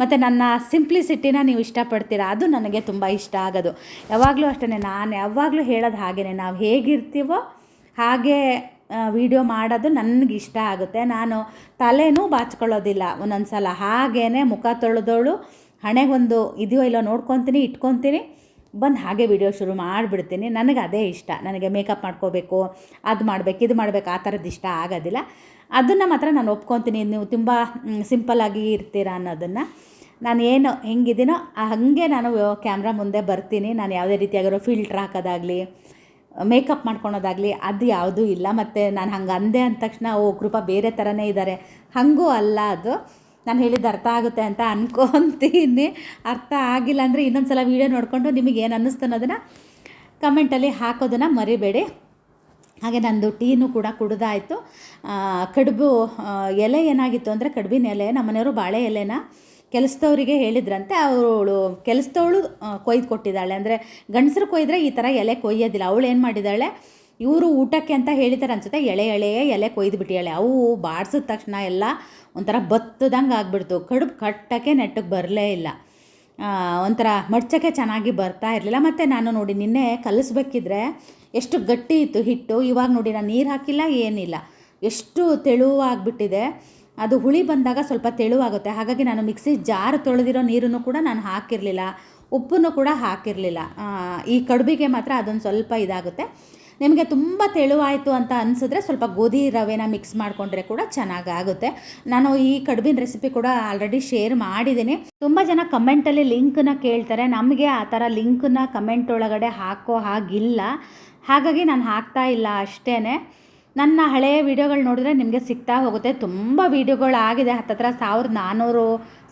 ಮತ್ತು ನನ್ನ ಸಿಂಪ್ಲಿಸಿಟಿನ ನೀವು ಇಷ್ಟಪಡ್ತೀರಾ, ಅದು ನನಗೆ ತುಂಬ ಇಷ್ಟ ಆಗೋದು. ಯಾವಾಗಲೂ ಅಷ್ಟೇ ನಾನು ಯಾವಾಗಲೂ ಹೇಳೋದು ಹಾಗೇ ನಾವು ಹೇಗಿರ್ತೀವೋ ಹಾಗೆ ವಿಡಿಯೋ ಮಾಡೋದು ನನಗೆ ಇಷ್ಟ ಆಗುತ್ತೆ. ನಾನು ತಲೆನೂ ಬಾಚ್ಕೊಳ್ಳೋದಿಲ್ಲ ಒಂದೊಂದು ಸಲ ಹಾಗೇ ಮುಖ ತೊಳೆದವಳು ಹಣೆಗೊಂದು ಇದೆಯೋ ಇಲ್ಲೋ ನೋಡ್ಕೊತೀನಿ, ಇಟ್ಕೊತೀನಿ, ಬಂದು ಹಾಗೆ ವಿಡಿಯೋ ಶುರು ಮಾಡಿಬಿಡ್ತೀನಿ. ನನಗೆ ಅದೇ ಇಷ್ಟ. ನನಗೆ ಮೇಕಪ್ ಮಾಡ್ಕೋಬೇಕು, ಅದು ಮಾಡಬೇಕು, ಇದು ಮಾಡಬೇಕು, ಆ ಥರದ್ದು ಇಷ್ಟ ಆಗೋದಿಲ್ಲ. ಅದನ್ನು ಮಾತ್ರ ನಾನು ಒಪ್ಕೊತೀನಿ. ನೀವು ತುಂಬ ಸಿಂಪಲ್ಲಾಗಿ ಇರ್ತೀರಾ ಅನ್ನೋದನ್ನು. ನಾನು ಏನು ಹೆಂಗಿದ್ದೀನೋ, ಹಾಗೆ ನಾನು ಕ್ಯಾಮ್ರಾ ಮುಂದೆ ಬರ್ತೀನಿ. ನಾನು ಯಾವುದೇ ರೀತಿಯಾಗಿರೋ ಫಿಲ್ಟ್ರ್ ಹಾಕೋದಾಗಲಿ ಮೇಕಪ್ ಮಾಡ್ಕೊಳೋದಾಗಲಿ ಅದು ಯಾವುದೂ ಇಲ್ಲ. ಮತ್ತು ನಾನು ಹಂಗೆ ಅಂದೆ ಅಂದ ತಕ್ಷಣ, ಓ, ಕೃಪಾ ಬೇರೆ ಥರನೇ ಇದ್ದಾರೆ ಹಾಗೂ ಅಲ್ಲ ಅದು. ನಾನು ಹೇಳಿದ್ದು ಅರ್ಥ ಆಗುತ್ತೆ ಅಂತ ಅನ್ಕೊತೀನಿ. ಅರ್ಥ ಆಗಿಲ್ಲ ಅಂದರೆ ಇನ್ನೊಂದು ಸಲ ವೀಡಿಯೋ ನೋಡಿಕೊಂಡು ನಿಮಗೆ ಏನು ಅನ್ನಿಸ್ತು ಅನ್ನೋದನ್ನು ಕಮೆಂಟಲ್ಲಿ ಹಾಕೋದನ್ನು ಮರಿಬೇಡಿ. ಹಾಗೆ ನಂದು ಟೀನು ಕೂಡ ಕುಡ್ದಾಯಿತು. ಕಡುಬು ಎಲೆ ಏನಾಗಿತ್ತು ಅಂದರೆ ಕಡುಬಿನ ಎಲೆ, ನಮ್ಮನೆಯವರು ಬಾಳೆ ಎಲೆನ ಕೆಲಸದವರಿಗೆ ಹೇಳಿದ್ರಂತೆ, ಅವಳು ಕೆಲಸದವಳು ಕೊಯ್ದು ಕೊಟ್ಟಿದ್ದಾಳೆ. ಅಂದರೆ ಗಂಡಸರು ಕೊಯ್ದರೆ ಈ ಥರ ಎಲೆ ಕೊಯ್ಯೋದಿಲ್ಲ. ಅವಳು ಏನು ಮಾಡಿದ್ದಾಳೆ, ಇವರು ಊಟಕ್ಕೆ ಅಂತ ಹೇಳಿದ್ದಾರೆ ಅನ್ಸುತ್ತೆ, ಎಳೆ ಎಳೆಯೇ ಎಲೆ ಕೊಯ್ದು ಬಿಟ್ಟಿಯಾಳೆ ಅವು ಬಾಡ್ಸಿದ ತಕ್ಷಣ ಎಲ್ಲ ಒಂಥರ ಬತ್ತದಂಗೆ ಆಗ್ಬಿಡ್ತು. ಕಡುಬು ಕಟ್ಟಕ್ಕೆ ನೆಟ್ಟಗೆ ಬರಲೇ ಇಲ್ಲ. ಒಂಥರ ಮಡ್ಚಕ್ಕೆ ಚೆನ್ನಾಗಿ ಬರ್ತಾ ಇರಲಿಲ್ಲ. ಮತ್ತು ನಾನು ನೋಡಿ ನಿನ್ನೆ ಕಲಿಸ್ಬೇಕಿದ್ರೆ ಎಷ್ಟು ಗಟ್ಟಿ ಇತ್ತು ಹಿಟ್ಟು. ಇವಾಗ ನೋಡಿ ನಾನು ನೀರು ಹಾಕಿಲ್ಲ, ಏನಿಲ್ಲ. ಎಷ್ಟು ತೆಳುವಾಗಿಬಿಟ್ಟಿದೆ ಅದು ಹುಳಿ ಬಂದಾಗ ಸ್ವಲ್ಪ ತೆಳುವಾಗುತ್ತೆ. ಹಾಗಾಗಿ ನಾನು ಮಿಕ್ಸಿ ಜಾರ್ ತೊಳೆದಿರೋ ನೀರನ್ನು ಕೂಡ ನಾನು ಹಾಕಿರಲಿಲ್ಲ. ಉಪ್ಪನ್ನು ಕೂಡ ಹಾಕಿರಲಿಲ್ಲ. ಈ ಕಡುಬಿಗೆ ಮಾತ್ರ ಅದೊಂದು ಸ್ವಲ್ಪ ಇದಾಗುತ್ತೆ. ನಿಮಗೆ ತುಂಬ ತೆಳುವಾಯಿತು ಅಂತ ಅನಿಸಿದ್ರೆ ಸ್ವಲ್ಪ ಗೋಧಿ ರವೆನ ಮಿಕ್ಸ್ ಮಾಡಿಕೊಂಡ್ರೆ ಕೂಡ ಚೆನ್ನಾಗಾಗುತ್ತೆ. ನಾನು ಈ ಕಡುಬಿನ ರೆಸಿಪಿ ಕೂಡ ಆಲ್ರೆಡಿ ಶೇರ್ ಮಾಡಿದ್ದೀನಿ. ತುಂಬ ಜನ ಕಮೆಂಟಲ್ಲಿ ಲಿಂಕನ್ನ ಕೇಳ್ತಾರೆ. ನಮಗೆ ಆ ಥರ ಲಿಂಕನ್ನ ಕಮೆಂಟ್ ಒಳಗಡೆ ಹಾಕೋ ಹಾಗಿಲ್ಲ. ಹಾಗಾಗಿ ನಾನು ಹಾಕ್ತಾ ಇಲ್ಲ ಅಷ್ಟೇ ನನ್ನ ಹಳೆಯ ವೀಡಿಯೋಗಳು ನೋಡಿದ್ರೆ ನಿಮಗೆ ಸಿಗ್ತಾ ಹೋಗುತ್ತೆ. ತುಂಬ ವೀಡಿಯೋಗಳು ಆಗಿದೆ ಹತ್ತತ್ರ ಸಾವಿರದ ನಾನ್ನೂರು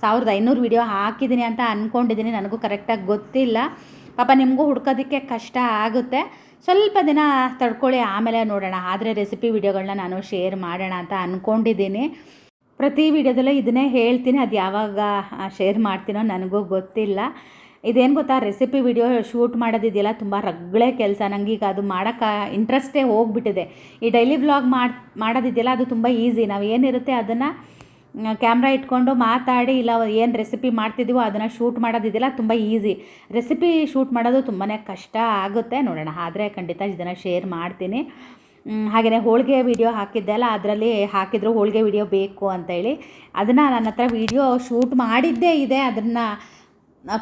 ಸಾವಿರದ ಐನೂರು ವೀಡಿಯೋ ಹಾಕಿದ್ದೀನಿ ಅಂತ ಅಂದ್ಕೊಂಡಿದ್ದೀನಿ ನನಗೂ ಕರೆಕ್ಟಾಗಿ ಗೊತ್ತಿಲ್ಲ. ಪಾಪ ನಿಮಗೂ ಹುಡ್ಕೋದಕ್ಕೆ ಕಷ್ಟ ಆಗುತ್ತೆ. ಸ್ವಲ್ಪ ದಿನ ತಡ್ಕೊಳ್ಳಿ, ಆಮೇಲೆ ನೋಡೋಣ. ಆದರೆ ರೆಸಿಪಿ ವೀಡಿಯೋಗಳನ್ನ ನಾನು ಶೇರ್ ಮಾಡೋಣ ಅಂತ ಅಂದ್ಕೊಂಡಿದ್ದೀನಿ ಪ್ರತಿ ವೀಡಿಯೋದಲ್ಲೂ ಇದನ್ನೇ ಹೇಳ್ತೀನಿ. ಅದು ಯಾವಾಗ ಶೇರ್ ಮಾಡ್ತೀನೋ ನನಗೂ ಗೊತ್ತಿಲ್ಲ. ಇದೇನು ಗೊತ್ತಾ? ರೆಸಿಪಿ ವಿಡಿಯೋ ಶೂಟ್ ಮಾಡೋದಿದೆಯಲ್ಲ, ತುಂಬ ರಗಳೆ ಕೆಲಸ. ನನಗೀಗ ಅದು ಮಾಡೋಕ್ಕೆ ಇಂಟ್ರೆಸ್ಟೇ ಹೋಗ್ಬಿಟ್ಟಿದೆ. ಈ ಡೈಲಿ ವ್ಲಾಗ್ ಮಾಡಿ, ಮಾಡೋದಿದೆಯಲ್ಲ, ಅದು ತುಂಬ ಈಸಿ ನಾವು ಏನಿರುತ್ತೆ ಅದನ್ನು ಕ್ಯಾಮ್ರಾ ಇಟ್ಕೊಂಡು ಮಾತಾಡಿ, ಇಲ್ಲ ಏನು ರೆಸಿಪಿ ಮಾಡ್ತಿದ್ದೀವೋ ಅದನ್ನು ಶೂಟ್ ಮಾಡೋದಿದೆಯಲ್ಲ, ತುಂಬ ಈಸಿ ರೆಸಿಪಿ ಶೂಟ್ ಮಾಡೋದು ತುಂಬಾ ಕಷ್ಟ ಆಗುತ್ತೆ ನೋಡೋಣ. ಆದರೆ ಖಂಡಿತ ಇದನ್ನು ಶೇರ್ ಮಾಡ್ತೀನಿ. ಹಾಗೆಯೇ ಹೋಳಿಗೆ ವೀಡಿಯೋ ಹಾಕಿದ್ದೆ ಅಲ್ಲ ಅದರಲ್ಲಿ ಹಾಕಿದ್ರು ಹೋಳಿಗೆ ವೀಡಿಯೋ ಬೇಕು ಅಂತೇಳಿ. ಅದನ್ನು ನನ್ನ ಹತ್ರ ವಿಡಿಯೋ ಶೂಟ್ ಮಾಡಿದ್ದೇ ಇದೆ. ಅದನ್ನು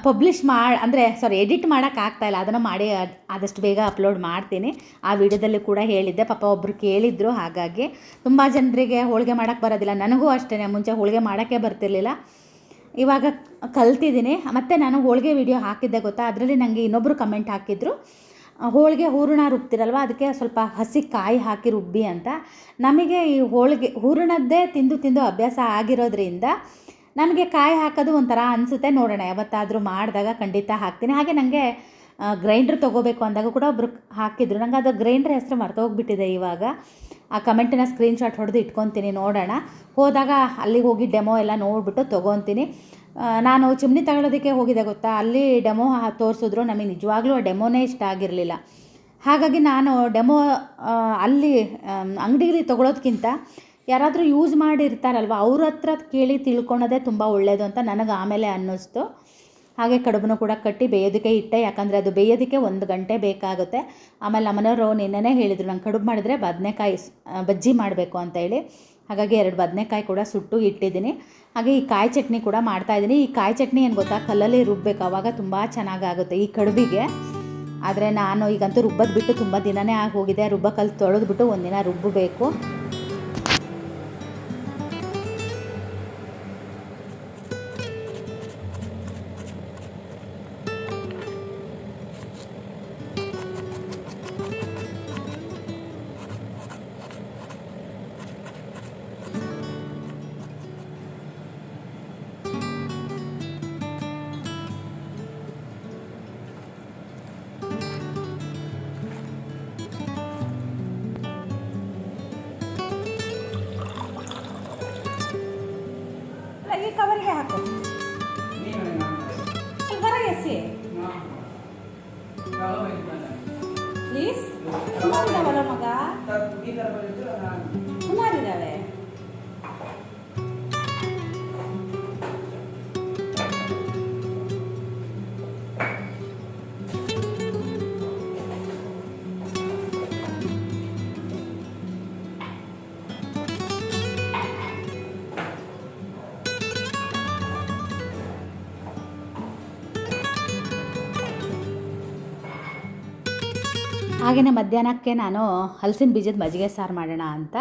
ಪಬ್ಲಿಷ್ ಮಾಡಿ, ಅಂದರೆ ಸಾರಿ ಎಡಿಟ್ ಮಾಡೋಕ್ಕಾಗ್ತಾಯಿಲ್ಲ ಅದನ್ನು ಮಾಡಿ ಆದಷ್ಟು ಬೇಗ ಅಪ್ಲೋಡ್ ಮಾಡ್ತೀನಿ. ಆ ವಿಡಿಯೋದಲ್ಲಿ ಕೂಡ ಹೇಳಿದ್ದೆ. ಪಾಪ ಒಬ್ಬರು ಕೇಳಿದ್ರು, ಹಾಗಾಗಿ ತುಂಬ ಜನರಿಗೆ ಹೋಳಿಗೆ ಮಾಡೋಕ್ಕೆ ಬರೋದಿಲ್ಲ. ನನಗೂ ಅಷ್ಟೇ ಮುಂಚೆ ಹೋಳಿಗೆ ಮಾಡೋಕ್ಕೆ ಬರ್ತಿರ್ಲಿಲ್ಲ. ಇವಾಗ ಕಲ್ತಿದ್ದೀನಿ. ಮತ್ತು ನಾನು ಹೋಳಿಗೆ ವಿಡಿಯೋ ಹಾಕಿದ್ದೆ, ಗೊತ್ತಾ? ಅದರಲ್ಲಿ ನನಗೆ ಇನ್ನೊಬ್ಬರು ಕಮೆಂಟ್ ಹಾಕಿದ್ರು. ಹೋಳಿಗೆ ಹೂರಣ ರುಬ್ತಿರಲ್ವ? ಅದಕ್ಕೆ ಸ್ವಲ್ಪ ಹಸಿ ಕಾಯಿ ಹಾಕಿ ರುಬ್ಬಿ ಅಂತ. ನಮಗೆ ಈ ಹೋಳಿಗೆ, ಹೂರಣದ್ದೇ ತಿಂದು ತಿಂದು ಅಭ್ಯಾಸ ಆಗಿರೋದ್ರಿಂದ ನನಗೆ ಕಾಯಿ ಹಾಕೋದು ಒಂಥರ ಅನಿಸುತ್ತೆ. ನೋಡೋಣ, ಯಾವತ್ತಾದರೂ ಮಾಡಿದಾಗ ಖಂಡಿತ ಹಾಕ್ತೀನಿ. ಹಾಗೆ ನನಗೆ ಗ್ರೈಂಡ್ರ್ ತೊಗೋಬೇಕು ಅಂದಾಗ ಕೂಡ ಒಬ್ಬರು ಹಾಕಿದ್ರು. ನಂಗೆ ಅದು ಗ್ರೈಂಡ್ರ್ ಹೆಸರು ಮರ್ತೋಗ್ಬಿಟ್ಟಿದೆ ಇವಾಗ. ಆ ಕಮೆಂಟಿನ ಸ್ಕ್ರೀನ್ಶಾಟ್ ಹೊಡೆದು ಇಟ್ಕೊತೀನಿ, ನೋಡೋಣ. ಹೋದಾಗ ಅಲ್ಲಿಗೆ ಹೋಗಿ ಡೆಮೋ ಎಲ್ಲ ನೋಡಿಬಿಟ್ಟು ತೊಗೊತೀನಿ. ನಾನು ಚಿಮ್ನಿ ತಗೊಳ್ಳೋದಕ್ಕೆ ಹೋಗಿದೆ ಗೊತ್ತಾ? ಅಲ್ಲಿ ಡೆಮೋ ತೋರಿಸಿದ್ರು. ನಮಗೆ ನಿಜವಾಗ್ಲೂ ಆ ಡೆಮೋನೇ ಇಷ್ಟ ಆಗಿರಲಿಲ್ಲ. ಹಾಗಾಗಿ ನಾನು ಡೆಮೋ ಅಲ್ಲಿ ಅಂಗಡಿಲಿ ತೊಗೊಳೋದ್ಕಿಂತ ಯಾರಾದರೂ ಯೂಸ್ ಮಾಡಿರ್ತಾರಲ್ವ, ಅವ್ರ ಹತ್ರ ಕೇಳಿ ತಿಳ್ಕೊಳೋದೇ ತುಂಬ ಒಳ್ಳೆಯದು ಅಂತ ನನಗೆ ಆಮೇಲೆ ಅನ್ನಿಸ್ತು. ಹಾಗೆ ಕಡುಬನ್ನು ಕೂಡ ಕಟ್ಟಿ ಬೇಯೋದಕ್ಕೆ ಇಟ್ಟೆ, ಯಾಕಂದರೆ ಅದು ಬೇಯೋದಕ್ಕೆ ಒಂದು ಗಂಟೆ ಬೇಕಾಗುತ್ತೆ. ಆಮೇಲೆ ನಮ್ಮನೆಯವರು ನಿನ್ನೆನೇ ಹೇಳಿದರು, ನಂಗೆ ಕಡುಬು ಮಾಡಿದ್ರೆ ಬದನೆಕಾಯಿ ಬಜ್ಜಿ ಮಾಡಬೇಕು ಅಂತ ಹೇಳಿ. ಹಾಗಾಗಿ ಎರಡು ಬದನೆಕಾಯಿ ಕೂಡ ಸುಟ್ಟು ಇಟ್ಟಿದ್ದೀನಿ. ಹಾಗೆ ಈ ಕಾಯಿ ಚಟ್ನಿ ಕೂಡ ಮಾಡ್ತಾಯಿದ್ದೀನಿ ಈ ಕಾಯಿ ಚಟ್ನಿ ಏನು ಗೊತ್ತಾ, ಕಲ್ಲಲ್ಲಿ ರುಬ್ಬಬೇಕು ಆವಾಗ ತುಂಬ ಚೆನ್ನಾಗಾಗುತ್ತೆ ಈ ಕಡುಬಿಗೆ. ಆದರೆ ನಾನು ಈಗಂತೂ ರುಬ್ಬೋದು ಬಿಟ್ಟು ತುಂಬ ದಿನನೇ ಆಗಿ ಹೋಗಿದೆ, ರುಬ್ಬ ಕಲ್ಲು ತೊಳೆದ್ಬಿಟ್ಟು ಒಂದಿನ ರುಬ್ಬಬೇಕು ಹಾಗೆಯೇ ಮಧ್ಯಾಹ್ನಕ್ಕೆ ನಾನು ಹಲಸಿನ ಬೀಜದ ಮಜ್ಜಿಗೆ ಸಾರು ಮಾಡೋಣ ಅಂತ.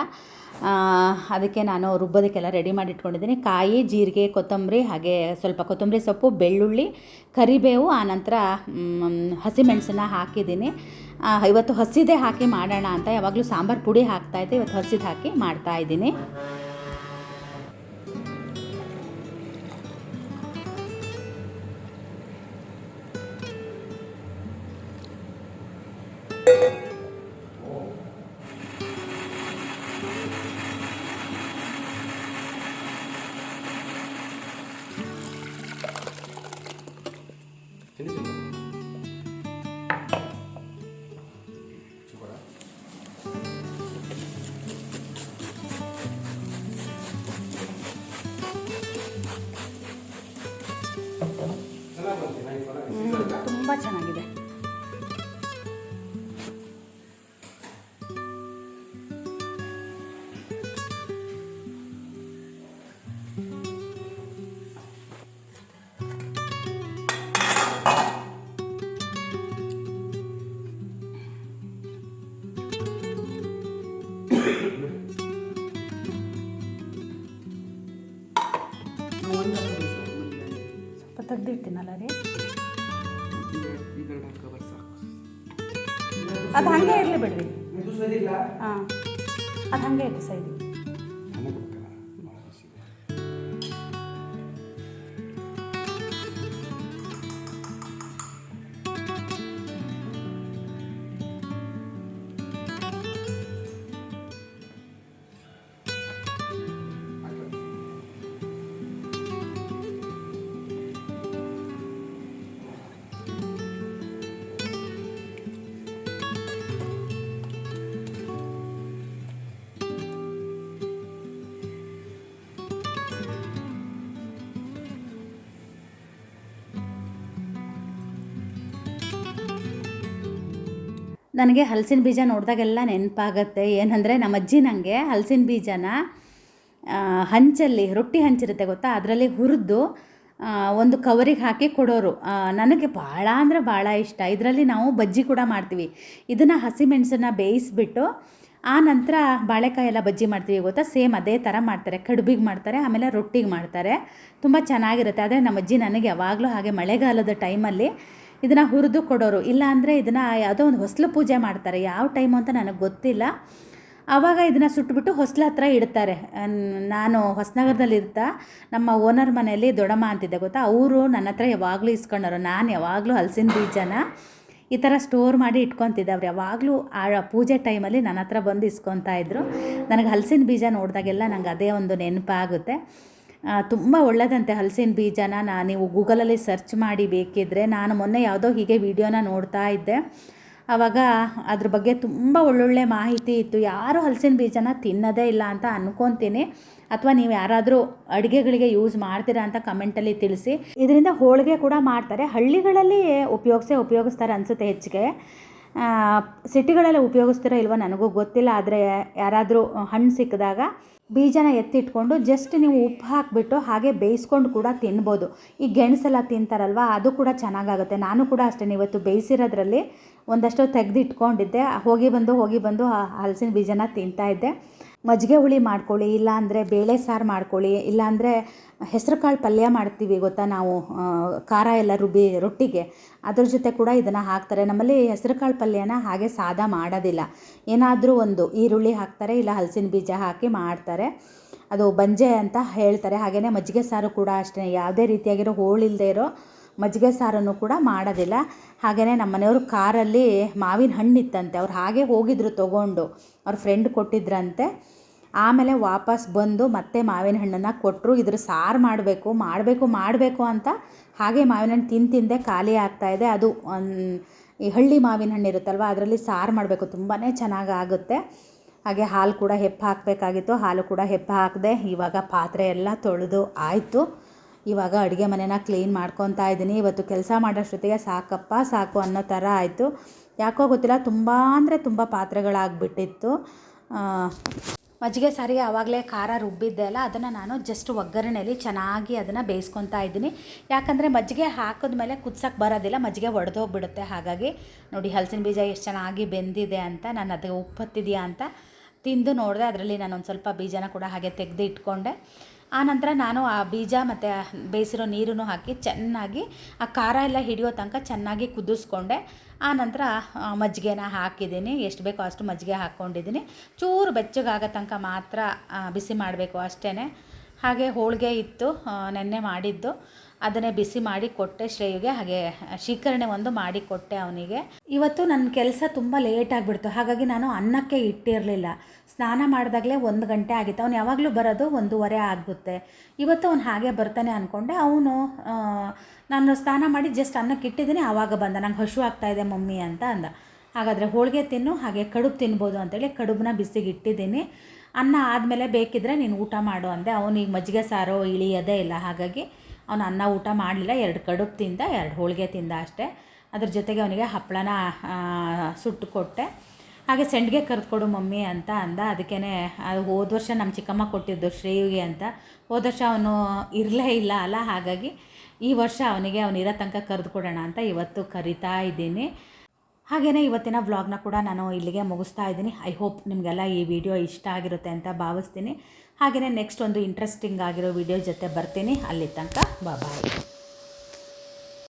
ಅದಕ್ಕೆ ನಾನು ರುಬ್ಬೋದಕ್ಕೆಲ್ಲ ರೆಡಿ ಮಾಡಿ ಇಟ್ಕೊಂಡಿದ್ದೀನಿ ಕಾಯಿ, ಜೀರಿಗೆ, ಕೊತ್ತಂಬರಿ, ಹಾಗೆ ಸ್ವಲ್ಪ ಕೊತ್ತಂಬರಿ ಸೊಪ್ಪು, ಬೆಳ್ಳುಳ್ಳಿ, ಕರಿಬೇವು ಆನಂತರ ಹಸಿ ಹಸಿಮೆಣಸನ್ನ ಹಾಕಿದ್ದೀನಿ. ಇವತ್ತು ಹಸಿದೇ ಹಾಕಿ ಮಾಡೋಣ ಅಂತ. ಯಾವಾಗಲೂ ಸಾಂಬಾರು ಪುಡಿ ಹಾಕ್ತಾಯಿದ್ದೆ ಇವತ್ತು ಹಸಿದು ಹಾಕಿ ಮಾಡ್ತಾ ತೆಗ್ದಿಡ್ತೀನಲ್ಲ ರೀ? ಅದು ಹಾಗೆ ಇರಲಿ ಬಿಡ್ರಿ. ಹಾಂ. ಅದು ಹಾಗೆ ಇರಲಿ ಸೈಡಿಗೆ ನನಗೆ ಹಲಸಿನ ಬೀಜ ನೋಡಿದಾಗೆಲ್ಲ ನೆನಪಾಗತ್ತೆ. ಏನಂದರೆ ನಮ್ಮ ಅಜ್ಜಿ ನನಗೆ ಹಲಸಿನ ಬೀಜನ ಹಂಚಲ್ಲಿ, ರೊಟ್ಟಿ ಹಂಚಿರುತ್ತೆ ಗೊತ್ತಾ? ಅದರಲ್ಲಿ ಹುರಿದು ಒಂದು ಕವರಿಗೆ ಹಾಕಿ ಕೊಡೋರು. ನನಗೆ ಭಾಳ ಅಂದರೆ ಭಾಳ ಇಷ್ಟ. ಇದರಲ್ಲಿ ನಾವು ಬಜ್ಜಿ ಕೂಡ ಮಾಡ್ತೀವಿ. ಇದನ್ನು ಹಸಿಮೆಣಸನ್ನ ಬೇಯಿಸ್ಬಿಟ್ಟು, ಆ ನಂತರ ಬಾಳೆಕಾಯಿ ಎಲ್ಲ ಬಜ್ಜಿ ಮಾಡ್ತೀವಿ ಗೊತ್ತಾ? ಸೇಮ್ ಅದೇ ಥರ ಮಾಡ್ತಾರೆ. ಕಡುಬಿಗೆ ಮಾಡ್ತಾರೆ, ಆಮೇಲೆ ರೊಟ್ಟಿಗೆ ಮಾಡ್ತಾರೆ. ತುಂಬ ಚೆನ್ನಾಗಿರುತ್ತೆ. ಆದರೆ ನಮ್ಮ ಅಜ್ಜಿ ನನಗೆ ಯಾವಾಗಲೂ ಹಾಗೆ ಮಳೆಗಾಲದ ಟೈಮಲ್ಲಿ ಇದನ್ನು ಹುರಿದು ಕೊಡೋರು. ಇಲ್ಲ ಅಂದರೆ ಇದನ್ನು ಯಾವುದೋ ಒಂದು ಹೊಸಲು ಪೂಜೆ ಮಾಡ್ತಾರೆ. ಯಾವ ಟೈಮು ಅಂತ ನನಗೆ ಗೊತ್ತಿಲ್ಲ. ಆವಾಗ ಇದನ್ನು ಸುಟ್ಬಿಟ್ಟು ಹೊಸ್ಲ ಹತ್ರ ಇಡ್ತಾರೆ. ನಾನು ಹೊಸನಗರದಲ್ಲಿ ಇರ್ತಾ ನಮ್ಮ ಓನರ್ ಮನೆಯಲ್ಲಿ ದೊಡ್ಡಮ್ಮ ಅಂತಿದ್ದೆ ಗೊತ್ತಾ? ಅವರು ನನ್ನ ಹತ್ರ ಯಾವಾಗಲೂ ಇಸ್ಕೊಂಡವರು. ನಾನು ಯಾವಾಗಲೂ ಹಲಸಿನ ಬೀಜನ ಈ ಥರ ಸ್ಟೋರ್ ಮಾಡಿ ಇಟ್ಕೊತಿದ್ದೆ ಅವ್ರು ಯಾವಾಗಲೂ ಆ ಪೂಜೆ ಟೈಮಲ್ಲಿ ನನ್ನ ಹತ್ರ ಬಂದು ಇಸ್ಕೊತಾ ಇದ್ದರು ನನಗೆ ಹಲಸಿನ ಬೀಜ ನೋಡಿದಾಗೆಲ್ಲ ನಂಗೆ ಅದೇ ಒಂದು ನೆನಪಾಗುತ್ತೆ. ತುಂಬ ಒಳ್ಳೆಯದಂತೆ ಹಲಸಿನ ಬೀಜನ. ನಾ ನೀವು ಗೂಗಲಲ್ಲಿ ಸರ್ಚ್ ಮಾಡಿ ಬೇಕಿದ್ದರೆ ನಾನು ಮೊನ್ನೆ ಯಾವುದೋ ಹೀಗೆ ವೀಡಿಯೋನ ನೋಡ್ತಾ ಇದ್ದೆ. ಆವಾಗ ಅದ್ರ ಬಗ್ಗೆ ತುಂಬ ಒಳ್ಳೊಳ್ಳೆ ಮಾಹಿತಿ ಇತ್ತು. ಯಾರು ಹಲಸಿನ ಬೀಜನ ತಿನ್ನೋದೇ ಇಲ್ಲ ಅಂತ ಅನ್ಕೊತೀನಿ. ಅಥವಾ ನೀವು ಯಾರಾದರೂ ಅಡುಗೆಗಳಿಗೆ ಯೂಸ್ ಮಾಡ್ತೀರಾ ಅಂತ ಕಮೆಂಟಲ್ಲಿ ತಿಳಿಸಿ. ಇದರಿಂದ ಹೋಳಿಗೆ ಕೂಡ ಮಾಡ್ತಾರೆ. ಹಳ್ಳಿಗಳಲ್ಲಿ ಉಪಯೋಗಿಸೇ ಉಪಯೋಗಿಸ್ತಾರೆ ಅನಿಸುತ್ತೆ ಹೆಚ್ಚಿಗೆ. ಸಿಟಿಗಳಲ್ಲಿ ಉಪಯೋಗಿಸ್ತಿರೋ ಇಲ್ವೋ ನನಗೂ ಗೊತ್ತಿಲ್ಲ, ಆದರೆ ಯಾರಾದರೂ ಹಣ್ಣು ಸಿಕ್ಕಿದಾಗ ಬೀಜನ ಎತ್ತಿಟ್ಕೊಂಡು ಜಸ್ಟ್ ನೀವು ಉಪ್ಪು ಹಾಕಿಬಿಟ್ಟು ಹಾಗೆ ಬೇಯಿಸ್ಕೊಂಡು ಕೂಡ ತಿನ್ಬೋದು. ಈ ಗೆಣಸೆಲ್ಲ ತಿಂತಾರಲ್ವ, ಅದು ಕೂಡ ಚೆನ್ನಾಗಾಗುತ್ತೆ. ನಾನು ಕೂಡ ಅಷ್ಟೇ ಇವತ್ತು ಬೇಯಿಸಿರೋದ್ರಲ್ಲಿ ಒಂದಷ್ಟು ತೆಗೆದಿಟ್ಕೊಂಡಿದ್ದೆ. ಹೋಗಿ ಬಂದು ಹೋಗಿ ಬಂದು ಹಲಸಿನ ಬೀಜನ ತಿಂತಾ ಇದ್ದೆ. ಮಜ್ಜಿಗೆ ಹುಳಿ ಮಾಡ್ಕೊಳ್ಳಿ, ಇಲ್ಲಾಂದರೆ ಬೇಳೆ ಸಾರು ಮಾಡ್ಕೊಳ್ಳಿ, ಇಲ್ಲಾಂದರೆ ಹೆಸರು ಕಾಳು ಪಲ್ಯ ಮಾಡ್ತೀವಿ ಗೊತ್ತಾ ನಾವು ಖಾರ ಎಲ್ಲ ರುಬ್ಬಿ, ರೊಟ್ಟಿಗೆ. ಅದ್ರ ಜೊತೆ ಕೂಡ ಇದನ್ನು ಹಾಕ್ತಾರೆ. ನಮ್ಮಲ್ಲಿ ಹೆಸರು ಕಾಳು ಪಲ್ಯನ ಹಾಗೆ ಸಾದ ಮಾಡೋದಿಲ್ಲ. ಏನಾದರೂ ಒಂದು ಈರುಳ್ಳಿ ಹಾಕ್ತಾರೆ, ಇಲ್ಲ ಹಲಸಿನ ಬೀಜ ಹಾಕಿ ಮಾಡ್ತಾರೆ. ಅದು ಬಂಜೆ ಅಂತ ಹೇಳ್ತಾರೆ. ಹಾಗೆಯೇ ಮಜ್ಜಿಗೆ ಸಾರು ಕೂಡ ಅಷ್ಟೇ. ಯಾವುದೇ ರೀತಿಯಾಗಿರೋ ಹೋಳಿಲ್ಲದೆ ಇರೋ ಮಜ್ಜಿಗೆ ಸಾರನ್ನು ಕೂಡ ಮಾಡೋದಿಲ್ಲ. ಹಾಗೆಯೇ ನಮ್ಮ ಮನೆಯವರು ಕಾರಲ್ಲಿ ಮಾವಿನ ಹಣ್ಣಿತ್ತಂತೆ. ಅವ್ರು ಹಾಗೆ ಹೋಗಿದ್ರು ತೊಗೊಂಡು. ಅವ್ರ ಫ್ರೆಂಡ್ ಕೊಟ್ಟಿದ್ರಂತೆ. ಆಮೇಲೆ ವಾಪಸ್ ಬಂದು ಮತ್ತೆ ಮಾವಿನ ಹಣ್ಣನ್ನು ಕೊಟ್ಟರು ಇದ್ರ ಸಾರು ಮಾಡಬೇಕು ಮಾಡಬೇಕು ಮಾಡಬೇಕು ಅಂತ ಹಾಗೆ ಮಾವಿನ ಹಣ್ಣು ತಿಂದು ತಿಂದೆ ಖಾಲಿ ಆಗ್ತಾಯಿದೆ ಅದು ಈ ಹಳ್ಳಿ ಮಾವಿನ ಹಣ್ಣು ಇರುತ್ತಲ್ವ, ಅದರಲ್ಲಿ ಸಾರು ಮಾಡಬೇಕು. ತುಂಬಾ ಚೆನ್ನಾಗಿ ಆಗುತ್ತೆ. ಹಾಗೆ ಹಾಲು ಕೂಡ ಹೆಪ್ಪು ಹಾಕಬೇಕಾಗಿತ್ತು. ಹಾಲು ಕೂಡ ಹೆಪ್ಪು ಹಾಕಿದೆ ಇವಾಗ ಪಾತ್ರೆ ಎಲ್ಲ ತೊಳೆದು ಆಯಿತು. ಇವಾಗ ಅಡುಗೆ ಮನೆನ ಕ್ಲೀನ್ ಮಾಡ್ಕೊತಾ ಇದ್ದೀನಿ. ಇವತ್ತು ಕೆಲಸ ಮಾಡೋಷ್ಟೊತ್ತಿಗೆ ಸಾಕಪ್ಪ, ಸಾಕು ಅನ್ನೋ ಥರ ಆಯಿತು. ಯಾಕೋ ಗೊತ್ತಿಲ್ಲ, ತುಂಬ ಅಂದರೆ ತುಂಬ ಪಾತ್ರೆಗಳಾಗ್ಬಿಟ್ಟಿತ್ತು. ಮಜ್ಜಿಗೆ ಸಾರಿಗೆ ಆವಾಗಲೇ ಖಾರ ರುಬ್ಬಿದ್ದೆ ಅಲ್ಲ, ಅದನ್ನು ನಾನು ಜಸ್ಟ್ ಒಗ್ಗರಣೆಯಲ್ಲಿ ಚೆನ್ನಾಗಿ ಅದನ್ನು ಬೇಯಿಸ್ಕೊತಾ ಇದ್ದೀನಿ. ಯಾಕಂದರೆ ಮಜ್ಜಿಗೆ ಹಾಕಿದ್ಮೇಲೆ ಕುದ್ಸಕ್ಕೆ ಬರೋದಿಲ್ಲ, ಮಜ್ಜಿಗೆ ಒಡೆದೋಗ್ಬಿಡುತ್ತೆ. ಹಾಗಾಗಿ ನೋಡಿ ಹಲಸಿನ ಬೀಜ ಎಷ್ಟು ಚೆನ್ನಾಗಿ ಬೆಂದಿದೆ ಅಂತ, ನಾನು ಅದಕ್ಕೆ ಉಪ್ಪತ್ತಿದೆಯಾ ಅಂತ ತಿಂದು ನೋಡಿದೆ. ಅದರಲ್ಲಿ ನಾನು ಒಂದು ಸ್ವಲ್ಪ ಬೀಜನ ಕೂಡ ಹಾಗೆ ತೆಗೆದು ಇಟ್ಕೊಂಡೆ ಆನಂತರ ನಾನು ಆ ಬೀಜ ಮತ್ತು ಬೇಯಿಸಿರೋ ನೀರನ್ನು ಹಾಕಿ ಚೆನ್ನಾಗಿ ಆ ಖಾರ ಎಲ್ಲ ಹಿಡಿಯೋ ತನಕ ಚೆನ್ನಾಗಿ ಕುದಿಸ್ಕೊಂಡೆ. ಆನಂತರ ನಂತರ ಮಜ್ಜಿಗೆನ ಹಾಕಿದ್ದೀನಿ. ಎಷ್ಟು ಬೇಕೋ ಅಷ್ಟು ಮಜ್ಜಿಗೆ ಹಾಕ್ಕೊಂಡಿದ್ದೀನಿ. ಚೂರು ಬೆಚ್ಚಗಾಗೋ ತನಕ ಮಾತ್ರ ಬಿಸಿ ಮಾಡಬೇಕು ಅಷ್ಟೇ ಹಾಗೆ ಹೋಳಿಗೆ ಇತ್ತು ನೆನ್ನೆ ಮಾಡಿದ್ದು. ಅದನ್ನೇ ಬಿಸಿ ಮಾಡಿ ಕೊಟ್ಟೆ ಶ್ರೇಯುಗೆ, ಹಾಗೆ ಶೀಕರಣೆ ಒಂದು ಮಾಡಿ ಕೊಟ್ಟೆ ಅವನಿಗೆ. ಇವತ್ತು ನನ್ನ ಕೆಲಸ ತುಂಬ ಲೇಟ್ ಆಗಿಬಿಡ್ತು, ಹಾಗಾಗಿ ನಾನು ಅನ್ನಕ್ಕೆ ಇಟ್ಟಿರಲಿಲ್ಲ. ಸ್ನಾನ ಮಾಡಿದಾಗಲೇ ಒಂದು ಗಂಟೆ ಆಗಿತ್ತು, ಅವ್ನು ಯಾವಾಗಲೂ ಬರೋದು ಒಂದೂವರೆ ಆಗುತ್ತೆ ಇವತ್ತು ಅವ್ನು ಹಾಗೆ ಬರ್ತಾನೆ ಅಂದ್ಕೊಂಡೆ ಅವನು ನಾನು ಸ್ನಾನ ಮಾಡಿ ಜಸ್ಟ್ ಅನ್ನಕ್ಕೆ ಇಟ್ಟಿದ್ದೀನಿ, ಆವಾಗ ಬಂದ, ನಂಗೆ ಹಶು ಆಗ್ತಾ ಇದೆ ಮಮ್ಮಿ ಅಂತ ಅಂದ. ಹಾಗಾದರೆ ಹೋಳಿಗೆ ತಿನ್ನು, ಹಾಗೆ ಕಡುಬು ತಿನ್ಬೋದು ಅಂತೇಳಿ ಕಡುಬನ್ನ ಬಿಸಿಗೆ ಇಟ್ಟಿದ್ದೀನಿ. ಅನ್ನ ಆದಮೇಲೆ ಬೇಕಿದ್ರೆ ನೀನು ಊಟ ಮಾಡು ಅಂದೆ, ಅವನಿಗೆ ಮಜ್ಜಿಗೆ ಸಾರು ಇಳಿಯೋದೇ ಇಲ್ಲ, ಹಾಗಾಗಿ ಅವನು ಅನ್ನ ಊಟ ಮಾಡಲಿಲ್ಲ, ಎರಡು ಕಡುಬು ತಿಂದ, ಎರಡು ಹೋಳಿಗೆ ತಿಂದ ಅಷ್ಟೇ. ಅದ್ರ ಜೊತೆಗೆ ಅವನಿಗೆ ಹಪ್ಪಳನ ಸುಟ್ಟು ಕೊಟ್ಟೆ. ಹಾಗೆ ಸೆಂಡ್ಗೆ ಕರೆದುಕೊಡು ಮಮ್ಮಿ ಅಂತ ಅಂದ. ಅದಕ್ಕೇ ಅದು ಹೋದ ವರ್ಷ ನಮ್ಮ ಚಿಕ್ಕಮ್ಮ ಕೊಟ್ಟಿದ್ದು ಶ್ರೇಯುಗೆ ಅಂತ. ಹೋದ ವರ್ಷ ಅವನು ಇರಲೇ ಇಲ್ಲ ಅಲ್ಲ, ಹಾಗಾಗಿ ಈ ವರ್ಷ ಅವನಿಗೆ ಅವನಿರೋ ತನಕ ಕರೆದು ಕೊಡೋಣ ಅಂತ ಇವತ್ತು ಕರಿತಾ ಇದ್ದೀನಿ. ಹಾಗೆಯೇ ಇವತ್ತಿನ ವ್ಲಾಗ್ನ ಕೂಡ ನಾನು ಇಲ್ಲಿಗೆ ಮುಗಿಸ್ತಾ ಇದ್ದೀನಿ. ಐ ಹೋಪ್ ನಿಮಗೆಲ್ಲ ಈ ವಿಡಿಯೋ ಇಷ್ಟ ಆಗಿರುತ್ತೆ ಅಂತ ಭಾವಿಸ್ತೀನಿ. ಹಾಗೆಯೇ ನೆಕ್ಸ್ಟ್ ಒಂದು ಇಂಟ್ರೆಸ್ಟಿಂಗ್ ಆಗಿರೋ ವಿಡಿಯೋ ಜೊತೆ ಬರ್ತೀನಿ. ಅಲ್ಲಿ ತನಕ ಬಾಯ್